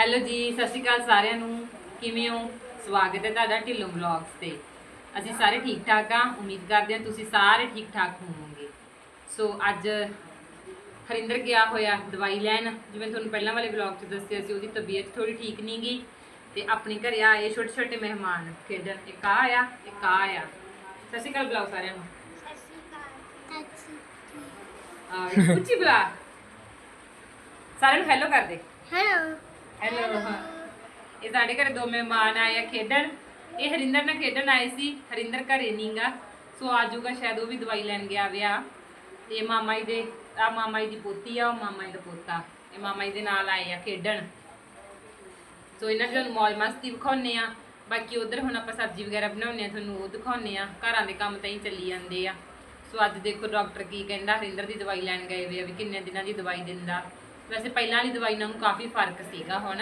Hello ਜੀ ਸਤਿ ਸ਼੍ਰੀ ਅਕਾਲ ਸਾਰਿਆਂ ਨੂੰ। ਕਿਵੇਂ ਹੋ? ਸਵਾਗਤ ਹੈ ਤੁਹਾਡਾ ਢਿੱਲੋਂ ਬਲੌਗਸ ਤੇ। ਅਸੀਂ ਸਾਰੇ ਠੀਕ ਠਾਕ ਆ ਉਮੀਦ ਕਰਦੇ ਹਾਂ ਤੁਸੀਂ ਸਾਰੇ ਠੀਕ ਠਾਕ ਹੋਵੋਗੇ। ਸੋ ਅੱਜ ਹਰਿੰਦਰ ਗਿਆ ਹੋਇਆ ਦਵਾਈ ਲੈਣ। ਜਿਵੇਂ ਤੁਹਾਨੂੰ ਪਹਿਲਾਂ ਵਾਲੇ ਬਲੌਗ 'ਚ ਦੱਸਿਆ ਸੀ ਉਹਦੀ ਤਬੀਅਤ ਥੋੜੀ ਠੀਕ ਨਹੀਂ ਗਈ। ਤੇ ਆਪਣੇ ਘਰੇ ਆਏ ਛੋਟੇ ਛੋਟੇ ਮਹਿਮਾਨ ਖੇਡਣ ਇੱਕ ਆ ਆਇਆ ਇੱਕ ਆ ਆਇਆ ਸਤਿ ਸ਼੍ਰੀ ਅਕਾਲ ਬੁਲਾਓ ਸਾਰਿਆਂ ਨੂੰ। ਆ ਉੱਚੀ ਬੁਲਾ। ਸਾਰਿਆਂ ਨੂੰ ਹੈਲੋ ਕਰ ਦੇ। ਹੈਲੋ ਹੈਲੋ ਇਹ ਸਾਡੇ ਘਰੇ ਦੋ ਮਹਿਮਾਨ ਆਏ ਆ ਖੇਡਣ। ਇਹ ਹਰਿੰਦਰ ਨਾਲ ਖੇਡਣ ਆਏ ਸੀ। ਹਰਿੰਦਰ ਘਰੇ ਨਹੀਂਗਾ ਸੋ ਆਜੂਗਾ ਸ਼ਾਇਦ ਉਹ ਵੀ ਦਵਾਈ ਲੈਣ ਗਿਆ ਵਿਆ ਤੇ ਮਾਮਾ ਜੀ ਦੇ ਆ ਮਾਮਾ ਜੀ ਦੀ ਪੋਤੀ ਆ, ਉਹ ਮਾਮਾ ਜੀ ਦਾ ਪੋਤਾ। ਇਹ ਮਾਮਾ ਜੀ ਦੇ ਨਾਲ ਆਏ ਆ ਖੇਡਣ। ਸੋ ਇਹਨਾਂ ਦੀ ਤੁਹਾਨੂੰ ਮੌਜ ਮਸਤੀ ਵਿਖਾਉਨੇ ਆ। ਬਾਕੀ ਉਧਰ ਹੁਣ ਆਪਾਂ ਸਬਜ਼ੀ ਵਗੈਰਾ ਬਣਾਉਨੇ ਆ, ਤੁਹਾਨੂੰ ਉਹ ਦਿਖਾਉਨੇ ਆ। ਘਰਾਂ ਦੇ ਕੰਮ ਤਾਂ ਹੀ ਚੱਲੀ ਜਾਂਦੇ ਆ। ਸੋ ਅੱਜ ਦੇਖੋ ਡਾਕਟਰ ਕੀ ਕਹਿੰਦਾ, ਹਰਿੰਦਰ ਦੀ ਦਵਾਈ ਲੈਣ ਗਏ ਵੇ ਆ ਵੀ ਕਿੰਨੇ ਦਿਨਾਂ ਦੀ ਦਵਾਈ ਦਿੰਦਾ। ਵੈਸੇ ਪਹਿਲਾਂ ਵਾਲੀ ਦਵਾਈ ਨਾਲ ਕਾਫੀ ਫ਼ਰਕ ਸੀਗਾ ਹੁਣ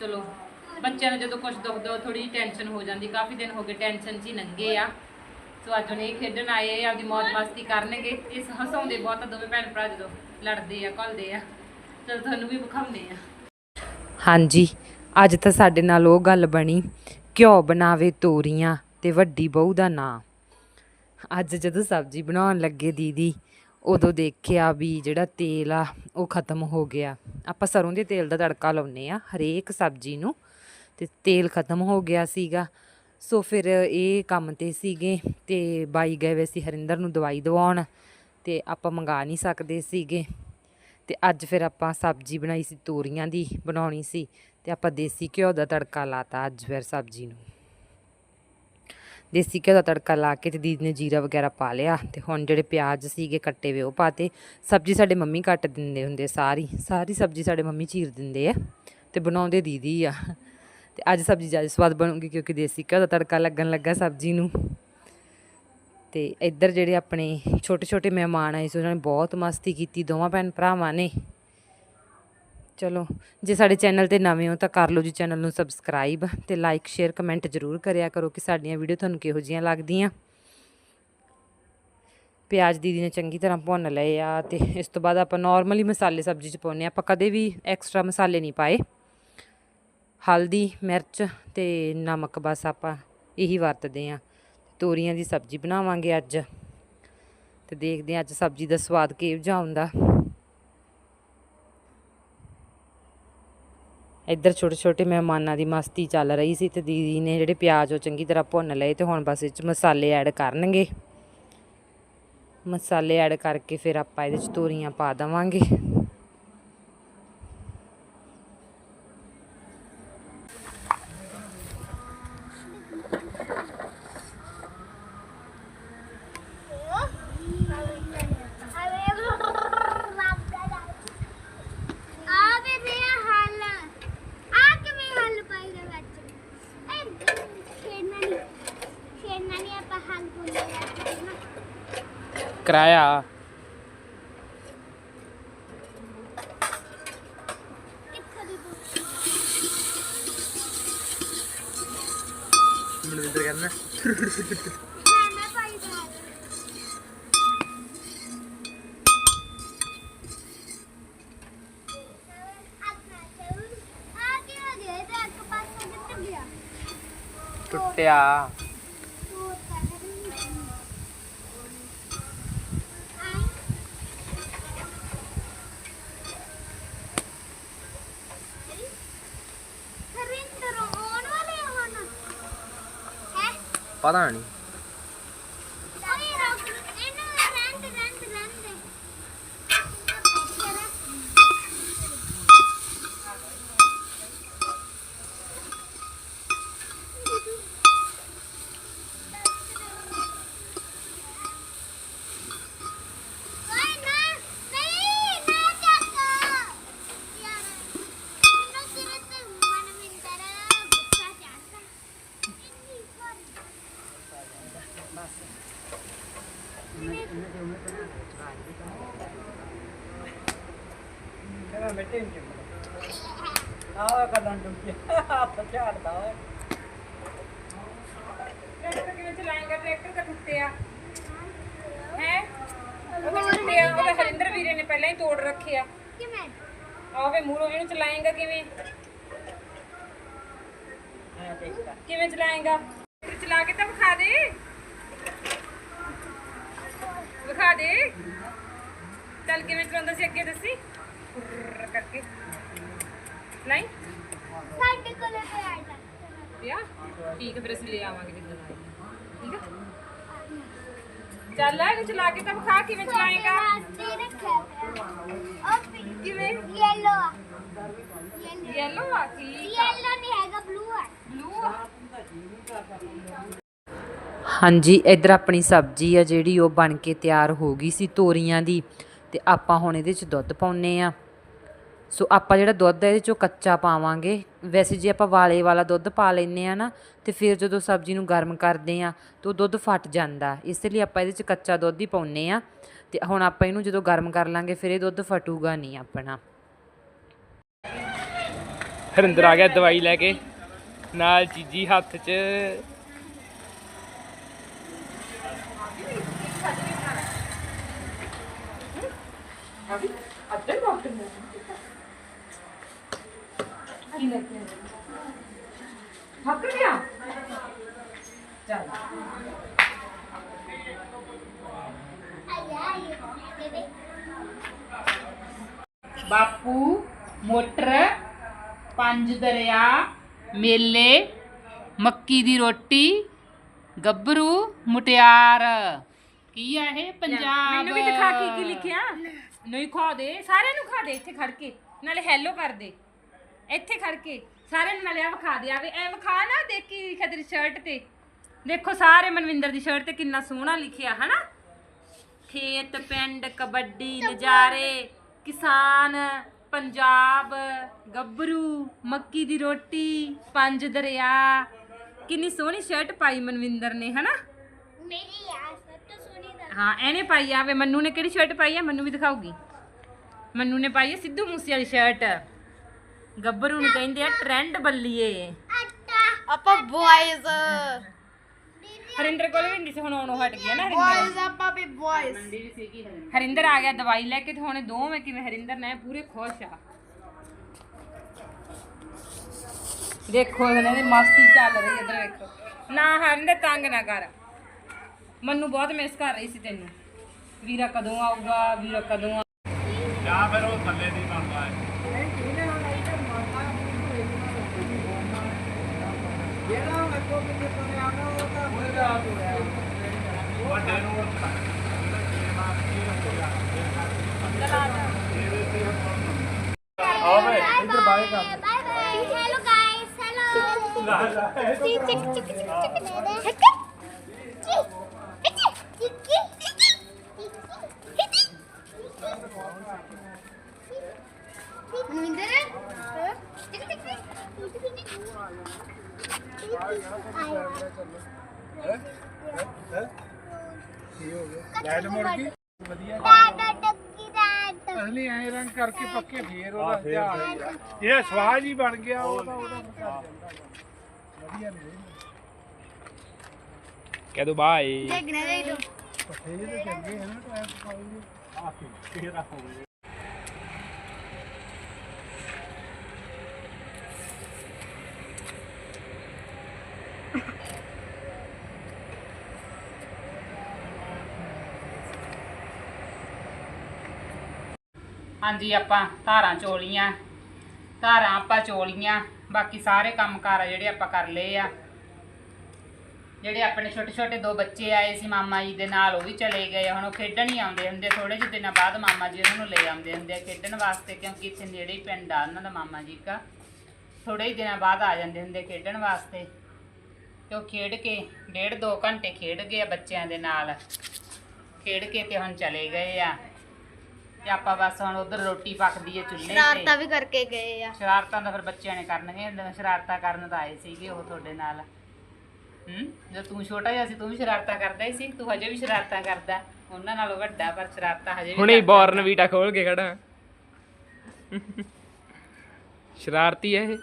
ਚਲੋ, ਬੱਚਿਆਂ ਨੂੰ ਜਦੋਂ ਕੁਝ ਦੁਖਦਾ ਥੋੜੀ ਟੈਨਸ਼ਨ ਹੋ ਜਾਂਦੀ, ਕਾਫੀ ਦਿਨ ਹੋ ਗਏ ਟੈਨਸ਼ਨ 'ਚ ਹੀ ਲੰਘੇ ਆ। ਸੋ ਅੱਜ ਉਹਨੇ ਖੇਡਣ ਆਏ ਆ, ਆਪਦੀ ਮौज ਮਸਤੀ ਕਰਨਗੇ। ਇਸ ਹਸਾਉਂਦੇ ਬਹੁਤ ਆ ਦੋਵੇਂ ਭੈਣ ਭਰਾ ਜਦੋਂ ਲੜਦੇ ਆ, ਘੁਲਦੇ ਆ। ਚਲ, ਤੁਹਾਨੂੰ ਵੀ ਵਿਖਾਉਂਦੇ ਆ। ਹਾਂਜੀ, ਅੱਜ ਤਾਂ ਸਾਡੇ ਨਾਲ ਉਹ ਗੱਲ ਬਣੀ, ਘਿਓ ਬਣਾਵੇ ਤੋਰੀਆਂ ਤੇ ਵੱਡੀ ਬਹੂ ਦਾ ਨਾਂ। ਅੱਜ ਜਦੋਂ ਸਬਜ਼ੀ ਬਣਾਉਣ ਲੱਗੇ ਦੀਦੀ ਉਦੋਂ ਦੇਖਿਆ ਵੀ ਜਿਹੜਾ ਤੇਲ ਆ, ਉਹ ਖਤਮ ਹੋ ਗਿਆ। ਆਪਾਂ ਸਰੋਂ ਦੇ ਤੇਲ ਦਾ ਤੜਕਾ ਲਾਉਨੇ ਆ ਹਰੇਕ ਸਬਜ਼ੀ ਨੂੰ, ਤੇ ਤੇਲ ਖਤਮ ਹੋ ਗਿਆ ਸੀਗਾ। ਸੋ ਫਿਰ ਇਹ ਕੰਮ ਤੇ ਸੀਗੇ ਤੇ ਬਾਈ ਗਏ ਵੇ ਸੀ ਹਰਿੰਦਰ ਨੂੰ ਦਵਾਈ ਦਵਾਉਣ, ਤੇ ਆਪਾਂ ਮੰਗਾ ਨਹੀਂ ਸਕਦੇ ਸੀਗੇ। ਤੇ ਅੱਜ ਫਿਰ ਆਪਾਂ ਸਬਜ਼ੀ ਬਣਾਈ ਸੀ, ਤੋਰੀਆਂ ਦੀ ਬਣਾਉਣੀ ਸੀ, ਤੇ ਆਪਾਂ ਦੇਸੀ ਘਿਓ ਦਾ ਤੜਕਾ ਲਾਤਾ ਅੱਜ ਫਿਰ ਸਬਜ਼ੀ ਨੂੰ। ਦੇਸੀ ਘਿਓ ਦਾ ਤੜਕਾ ਲਾ ਕੇ ਤੇ ਦੀਦੀ ਨੇ ਜੀਰਾ ਵਗੈਰਾ ਪਾ ਲਿਆ ਤੇ ਹੁਣ ਜਿਹੜੇ ਪਿਆਜ਼ ਸੀਗੇ ਕੱਟੇ ਵੇ ਉਹ ਪਾਤੇ। ਸਬਜ਼ੀ ਸਾਡੇ ਮੰਮੀ ਕੱਟ ਦਿੰਦੇ ਹੁੰਦੇ ਸਾਰੀ। ਸਾਰੀ ਸਬਜ਼ੀ ਸਾਡੇ ਮੰਮੀ ਚੀਰ ਦਿੰਦੇ ਆ ਤੇ ਬਣਾਉਂਦੇ ਦੀਦੀ ਆ। ਤੇ ਅੱਜ ਸਬਜ਼ੀ ਜ਼ਿਆਦਾ ਸਵਾਦ ਬਣੂਗੀ ਕਿਉਂਕਿ ਦੇਸੀ ਘਿਓ ਦਾ ਤੜਕਾ ਲੱਗਣ ਲੱਗਾ ਸਬਜ਼ੀ ਨੂੰ। ਤੇ ਇੱਧਰ ਜਿਹੜੇ ਆਪਣੇ ਛੋਟੇ ਛੋਟੇ ਮਹਿਮਾਨ ਆਏ ਸੀ, ਉਹਨਾਂ ਨੇ ਬਹੁਤ ਮਸਤੀ ਕੀਤੀ, ਦੋਵਾਂ ਭੈਣ ਭਰਾਵਾਂ ਨੇ। ਚਲੋ, ਜੇ ਸਾਡੇ ਚੈਨਲ ਤੇ ਨਵੇਂ ਹੋ ਤਾਂ ਕਰ ਲਓ ਜੀ ਚੈਨਲ ਨੂੰ ਸਬਸਕ੍ਰਾਈਬ ਤੇ ਲਾਈਕ ਸ਼ੇਅਰ ਕਮੈਂਟ ਜ਼ਰੂਰ ਕਰਿਆ ਕਰੋ ਕਿ ਸਾਡੀਆਂ ਵੀਡੀਓ ਤੁਹਾਨੂੰ ਕਿਹੋ ਜਿਹੀਆਂ ਲੱਗਦੀਆਂ। ਪਿਆਜ਼ ਦੀਦੀ ਨੇ ਚੰਗੀ ਤਰ੍ਹਾਂ ਭੁੰਨ ਲਏ ਆ ਤੇ ਇਸ ਤੋਂ ਬਾਅਦ ਆਪਾਂ ਨਾਰਮਲੀ ਮਸਾਲੇ ਸਬਜ਼ੀ 'ਚ ਪਾਉਂਦੇ ਹਾਂ। ਆਪਾਂ ਕਦੇ ਵੀ ਐਕਸਟਰਾ ਮਸਾਲੇ ਨਹੀਂ ਪਾਏ। ਹਲਦੀ, ਮਿਰਚ ਤੇ ਨਮਕ ਬਸ ਆਪਾਂ ਇਹੀ ਵਰਤਦੇ ਆ ਤੋਰੀਆਂ ਦੀ ਸਬਜ਼ੀ ਬਣਾਵਾਂਗੇ ਅੱਜ। ਤੇ ਦੇਖਦੇ ਹਾਂ ਅੱਜ ਸਬਜ਼ੀ ਦਾ ਸਵਾਦ ਕਿਹੋ ਜਿਹਾ ਹੁੰਦਾ ਇੱਧਰ ਛੋਟੇ ਛੋਟੇ ਮਹਿਮਾਨਾਂ ਦੀ ਮਸਤੀ ਚੱਲ ਰਹੀ ਸੀ ਤੇ ਦੀਦੀ ਨੇ ਜਿਹੜੇ ਪਿਆਜ਼ ਉਹ ਚੰਗੀ ਤਰ੍ਹਾਂ ਭੁੰਨ ਲਏ ਤੇ ਹੁਣ ਬਸ ਇਹ 'ਚ ਮਸਾਲੇ ਐਡ ਕਰਨਗੇ। ਮਸਾਲੇ ਐਡ ਕਰਕੇ ਫਿਰ ਆਪਾਂ ਇਹਦੇ 'ਚ ਤੋਰੀਆਂ ਪਾ ਦੇਵਾਂਗੇ ਆ ਵੇ ਦੇ ਹੱਲ ਆ ਕਿਵੇਂ ਹੱਲ ਪਾਈ ਦੇ ਵਿੱਚ ਇਹ ਖੇਡਣਾ ਨਹੀਂ ਖੇਡਣਾ ਨਹੀਂ ਆਪਾਂ ਹੱਲ ਬੋਲੇਗਾ ਕਿਰਾਇਆ। ਕਿੱਥੋਂ ਦੀ ਬੋਲ ਮਨਵਿੰਦਰ ਕਹਿੰਦਾ। ਮੈਂ ਮੈਂ ਪਾਈ ਦਾ ਹੱਲ ਆਪਣਾ ਚੱਲ ਆ ਕੀ ਹੋ ਗਿਆ ਇਹਦਾ ਇੱਕ ਪਾਸਾ ਟੁੱਟ ਗਿਆ? ਟੁੱਟਿਆ ਤੋੜ ਕਰ ਆਈ ਹਰਿੰਦਰ ਆਉਣ ਵਾਲੇ ਹੁਣ ਹੈ ਪਤਾ ਨਹੀਂ ਓਏ ਰੁਕ ਇਹਨੂੰ ਰੰਗ ਰੰਗ ਰੰਗ ਓਏ ਨਾ ਨਹੀਂ ਨਾ ਚੱਕ ਯਾਰ ਮੈਨੂੰ ਤੇਰੇ ਤੇ ਮਨ ਮਿੰਦਰ ਗੁੱਸਾ ਚੜਦਾ ਇੰਨੀ ਫਰ ਕਹਿੰਦਾ ਮਿੱਟੇ ਨਹੀਂ ਓਏ ਟਰੈਕਟਰ ਕਿਵੇਂ ਚਲਾਏਗਾ ਟਰੈਕਟਰ ਤਾਂ ਟੁੱਟਿਆ ਹੈ ਉਹ ਤਾਂ ਟੁੱਟਿਆ ਉਹ ਤਾਂ ਹਰਿੰਦਰ ਵੀਰੇ ਨੇ ਪਹਿਲਾਂ ਹੀ ਤੋੜ ਰੱਖਿਆ ਕਿਵੇਂ ਆਵੇ ਮੂਰੋਂ ਇਹਨੂੰ ਚਲਾਏਗਾ ਕਿਵੇਂ ਕਿਵੇਂ ਚਲਾਏਗਾ ਚਲਾ ਕੇ ਤਾਂ ਵਿਖਾ ਦੇ ਵਿਖਾ ਦੇ ਚੱਲ ਕਿਵੇਂ ਚਲਾਉਂਦਾ ਸੀ ਅੱਗੇ ਦੱਸੀ ਫੁਰਰ ਕਰਕੇ। ਨਹੀਂ? ਸਾਡੇ ਕੋਲ ਤੇ ਆਇਆ ਪਿਆ? ਠੀਕ ਹੈ ਫਿਰ ਅਸੀਂ ਲੈ ਆਵਾਂਗੇ ਜਿੱਦਾਂ ਦਾ ਠੀਕ ਹੈ ਚੱਲ ਇਹਨੂੰ ਚਲਾ ਕੇ ਤਾਂ ਵਿਖਾ ਕਿਵੇਂ ਚਲਾਏਗਾ। ਤੇ ਰੱਖਿਆ ਹੋਇਆ। ਉਹ ਪਿੰਕ ਕਿਵੇਂ? ਯੈਲੋ ਆ। ਯੈਲੋ ਆ ਕੀ ਯੈਲੋ ਨਹੀਂ ਹੈਗਾ ਬਲੂ ਆ। ਬਲੂ ਆ। ਹਾਂਜੀ ਇੱਧਰ ਆਪਣੀ ਸਬਜ਼ੀ ਆ ਜਿਹੜੀ ਉਹ ਬਣ ਕੇ ਤਿਆਰ ਹੋ ਗਈ ਸੀ ਤੋਰੀਆਂ ਦੀ। ਤੇ ਆਪਾਂ ਹੁਣ ਇਹਦੇ 'ਚ ਦੁੱਧ ਪਾਉਨੇ ਆ। ਸੋ ਆਪਾਂ ਜਿਹੜਾ ਦੁੱਧ ਹੈ ਇਹਦੇ 'ਚੋਂ ਕੱਚਾ ਪਾਵਾਂਗੇ। ਵੈਸੇ ਜੇ ਆਪਾਂ ਵਾਲੇ ਵਾਲਾ ਦੁੱਧ ਪਾ ਲੈਨੇ ਆ ਨਾ, ਤੇ ਫਿਰ ਜਦੋਂ ਸਬਜ਼ੀ ਨੂੰ ਗਰਮ ਕਰਦੇ ਆ ਤਾਂ ਉਹ ਦੁੱਧ ਫਟ ਜਾਂਦਾ। ਇਸ ਲਈ ਆਪਾਂ ਇਹਦੇ 'ਚ ਕੱਚਾ ਦੁੱਧ ਹੀ ਪਾਉਨੇ ਆ ਤੇ ਹੁਣ ਆਪਾਂ ਇਹਨੂੰ ਜਦੋਂ ਗਰਮ ਕਰ ਲਾਂਗੇ, ਫਿਰ ਇਹ ਦੁੱਧ ਫਟੂਗਾ ਨਹੀਂ ਆਪਣਾ। ਹਰਿੰਦਰ ਆ ਗਿਆ ਦਵਾਈ ਲੈ ਕੇ, ਨਾਲ ਚੀਜੀ ਹੱਥ 'ਚ ਬਾਪੂ ਮੋਟਰ ਪੰਜ ਦਰਿਆ ਮੇਲੇ ਮੱਕੀ ਦੀ ਰੋਟੀ ਗੱਭਰੂ ਮੁਟਿਆਰ। ਕੀ ਆ ਇਹ? ਪੰਜਾਬ। ਮੈਨੂੰ ਵੀ ਦਿਖਾ ਕੀ ਕੀ ਲਿਖਿਆ। ਨਹੀਂ ਖਾ ਦੇ। ਸਾਰਿਆਂ ਨੂੰ ਖਾ ਦੇ ਇੱਥੇ ਖੜ ਕੇ। ਨਾਲੇ ਹੈਲੋ ਕਰ ਦੇ। ਇੱਥੇ ਖੜ ਕੇ। ਸਾਰਿਆਂ ਨੂੰ ਨਾਲੇ ਆ ਵਿਖਾ ਦੇ ਆਵੇ। ਐ ਵਿਖਾ ਨਾ ਦੇਖੀ ਲਿਖਿਆ ਤੇਰੀ ਸ਼ਰਟ ਤੇ। ਦੇਖੋ ਸਾਰੇ ਮਨਵਿੰਦਰ ਦੀ ਸ਼ਰਟ ਤੇ ਕਿੰਨਾ ਸੋਹਣਾ ਲਿਖਿਆ ਹਨਾ? ਖੇਤ ਪਿੰਡ ਕਬੱਡੀ ਨਜ਼ਾਰੇ। ਕਿਸਾਨ ਪੰਜਾਬ ਗੱਭਰੂ ਮੱਕੀ ਦੀ ਰੋਟੀ ਪੰਜ ਦਰਿਆ। ਕਿੰਨੀ ਸੋਹਣੀ ਸ਼ਰਟ ਪਾਈ ਮਨਵਿੰਦਰ ਨੇ ਹਨਾ? ਮੇਰੀ ਆ ਸਭ ਤੋਂ ਸੋਹਣੀ ਦਾ ਹਾਂ ਇਹਨੇ ਪਾਈ ਆਵੇ ਮੰਨੂ ਨੇ ਕਿਹੜੀ ਸ਼ਰਟ ਪਾਈ ਆ? ਮੰਨੂ ਵੀ ਦਿਖਾਊਗੀ। ਮੰਨੂ ਨੇ ਪਾਈ ਆ ਸਿੱਧੂ ਮੂਸੇ ਵਾਲੀ ਸ਼ਰਟ ਗੱਭਰੂ ਨੂੰ ਕਹਿੰਦੇ ਆ ਟ੍ਰੈਂਡ ਬੱਲੀਏ। ਆਪਾਂ ਬॉयਜ਼ ਹਰਿੰਦਰ ਕੋਲ ਵੀ ਨਹੀਂ ਸੀ ਹੁਣ ਆਉਣੋਂ ਹਟ ਗਿਆ ਨਾ ਹਰਿੰਦਰ। ਬॉयਜ਼ ਆਪਾਂ ਵੀ ਬॉयਜ਼ ਹਰਿੰਦਰ। ਆ ਗਿਆ ਦਵਾਈ ਲੈ ਕੇ ਤੇ ਹੁਣ ਦੋਵੇਂ ਕਿਵੇਂ ਹਰਿੰਦਰ ਨੇ ਪੂਰੇ ਖੁਸ਼ ਆ। ਦੇਖੋ ਇਹਨਾਂ ਦੀ ਮਸਤੀ ਚੱਲ ਰਹੀ ਇੱਧਰ ਵੇਖੋ। ਨਾ ਹਰਿੰਦਰ ਤੰਗ ਨਾ ਕਰ। ਮੰਨੂ ਬਹੁਤ ਮਿਸ ਕਰ ਰਹੀ ਸੀ ਤੈਨੂੰ। ਵੀਰਾ ਕਦੋਂ ਆਊਗਾ ਵੀਰਾ ਕਦੋਂ ਆ ਜਾਂ ਫਿਰ ਉਹ ਥੱਲੇ ਦੀ ਬਣਦਾ ਹੈ ਜਿਹੜਾ ਆਵੇ ਇੱਧਰ ਬਾਏ ਕਰ ਬਾਏ ਬਾਏ ਹੈਲੋ ਗਾਇਸ ਹੈਲੋ ਚਿਕ ਚਿਕ ਚਿਕ ਚਿਕ ਚਿਕ ਮਨਿੰਦਰ ਲਾਈਟ ਮੁੜ ਗਈ? ਦਾਦਾ ਟੱਕੀ ਦਾਦਾ ਅਸਲੀ ਐ ਰੰਗ ਕਰਕੇ ਪੱਕੇ ਫੇਰ ਉਹਦਾ ਧਿਆਨ ਇਹ ਸਵਾਜ ਹੀ ਬਣ ਗਿਆ ਉਹਦਾ ਵਧੀਆ ਕਹਿ ਦੋ ਬਾਏ। ਦੇਖਣੇ ਦੇ ਦੋ ਪੱਠੇ ਤਾਂ ਚੰਗੇ ਹਨ ਟਾਈਮ ਪਾਉਂਗੇ ਆ ਕੇ ਹੋ ਗਿਆ ਹਾਂਜੀ, ਆਪਾਂ ਧਾਰਾਂ ਚੋਲੀਆਂ, ਧਾਰਾਂ ਆਪਾਂ ਚੋਲੀਆਂ, ਬਾਕੀ ਸਾਰੇ ਕੰਮਕਾਰ ਆ ਜਿਹੜੇ ਆਪਾਂ ਕਰ ਲਏ ਆ। ਜਿਹੜੇ ਆਪਣੇ ਛੋਟੇ ਛੋਟੇ ਦੋ ਬੱਚੇ ਆਏ ਸੀ ਮਾਮਾ ਜੀ ਦੇ ਨਾਲ, ਉਹ ਵੀ ਚਲੇ ਗਏ ਹੁਣ ਉਹ ਖੇਡਣ ਹੀ ਆਉਂਦੇ ਹੁੰਦੇ ਥੋੜੇ ਜਿਹੇ ਦਿਨਾਂ ਬਾਅਦ ਮਾਮਾ ਜੀ ਉਹਨਾਂ ਨੂੰ ਲੈ ਆਉਂਦੇ ਹੁੰਦੇ ਆ ਖੇਡਣ ਵਾਸਤੇ, ਕਿਉਂਕਿ ਇੱਥੇ ਨੇੜੇ ਹੀ ਪਿੰਡ ਆ ਉਹਨਾਂ ਦਾ ਮਾਮਾ ਜੀ ਦਾ। ਥੋੜੇ ਹੀ ਦਿਨਾਂ ਬਾਅਦ ਆ ਜਾਂਦੇ ਹੁੰਦੇ ਖੇਡਣ ਵਾਸਤੇ। ਤੇ ਉਹ ਖੇਡ ਕੇ ਡੇਢ ਦੋ ਘੰਟੇ ਖੇਡ ਗਏ ਆ ਬੱਚਿਆਂ ਦੇ ਨਾਲ। ਖੇਡ ਕੇ ਤੇ ਹੁਣ ਚਲੇ ਗਏ ਆ। ਤੇ ਆਪਾਂ ਬਸ ਹੁਣ ਉਧਰ ਰੋਟੀ ਪੱਕਦੀ ਹੈ ਚੁੱਲ੍ਹੇ ਸ਼ਰਾਰਤਾਂ ਤੇ ਵੀ ਕਰਕੇ ਗਏ ਆ। ਸ਼ਰਾਰਤਾਂ ਤਾਂ ਫਿਰ ਬੱਚਿਆਂ ਨੇ ਹੁੰਦੀਆਂ, ਸ਼ਰਾਰਤਾਂ ਕਰਨ ਤਾਂ ਆਏ ਸੀਗੇ ਉਹ ਤੁਹਾਡੇ ਨਾਲ। ਹੂੰ? ਜਦੋਂ ਤੂੰ ਛੋਟਾ ਜਿਹਾ ਸੀ ਤੂੰ ਵੀ ਸ਼ਰਾਰਤਾਂ ਕਰਦਾ ਹੀ ਸੀ ਤੂੰ ਹਜੇ ਵੀ ਸ਼ਰਾਰਤਾਂ ਕਰਦਾ। ਉਹਨਾਂ ਨਾਲੋਂ ਵੱਡਾ ਪਰ ਸ਼ਰਾਰਤਾਂ ਹਜੇ ਵੀ ਹੁਣੇ ਕਰਦਾ। ਬੋਰਨ ਵੀਟਾ ਖੋਲ ਕੇ ਖੜਾ। ਸ਼ਰਾਰਤੀ ਹੈ ਇਹ।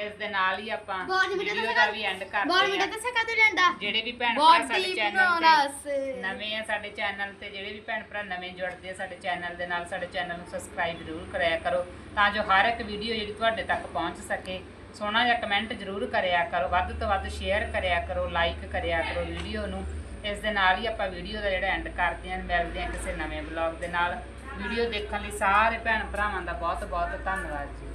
ਇਸ ਦੇ ਨਾਲ ਹੀ ਆਪਾਂ meter ਵੀਡੀਓ ਦਾ ਵੀ ਐਂਡ ਬॉल ਕਰਦੇ ਮਿੰਟਾਂ ਆ ਤੇ ਸਕਾ ਤੂੰ ਲੈਂਦਾ ਜਿਹੜੇ ਵੀ ਭੈਣ ਭਰਾ ਸਾਡੇ ਬੋਡੀ ਚੈਨਲ ਤੇ ਸੇ ਨਵੇਂ ਆ ਸਾਡੇ ਚੈਨਲ ਤੇ ਜਿਹੜੇ ਵੀ ਭੈਣ ਭਰਾ ਨਵੇਂ ਜੁੜਦੇ ਆ ਸਾਡੇ ਚੈਨਲ ਦੇ ਨਾਲ ਸਾਡੇ ਚੈਨਲ ਨੂੰ ਸਬਸਕ੍ਰਾਈਬ ਜ਼ਰੂਰ ਕਰਿਆ ਕਰੋ ਤਾਂ ਜੋ ਹਰ ਇੱਕ ਵੀਡੀਓ ਜਿਹੜੀ ਤੁਹਾਡੇ ਤੱਕ ਪਹੁੰਚ ਸਕੇ। ਸੋਹਣਾ ਜਿਹਾ ਕਮੈਂਟ ਜ਼ਰੂਰ ਕਰਿਆ ਕਰੋ ਵੱਧ ਤੋਂ ਵੱਧ ਸ਼ੇਅਰ ਕਰਿਆ ਕਰੋ ਲਾਈਕ ਕਰਿਆ ਕਰੋ ਵੀਡੀਓ ਨੂੰ। ਇਸ ਦੇ ਨਾਲ ਹੀ ਆਪਾਂ ਵੀਡੀਓ ਦਾ ਜਿਹੜਾ ਐਂਡ ਕਰਦੇ ਹਾਂ ਮਿਲਦੇ ਹਾਂ ਕਿਸੇ ਨਵੇਂ ਬਲੌਗ ਦੇ ਨਾਲ। ਵੀਡੀਓ ਦੇਖਣ ਲਈ ਸਾਰੇ ਭੈਣ ਭਰਾਵਾਂ ਦਾ ਬਹੁਤ ਬਹੁਤ ਧੰਨਵਾਦ ਜੀ।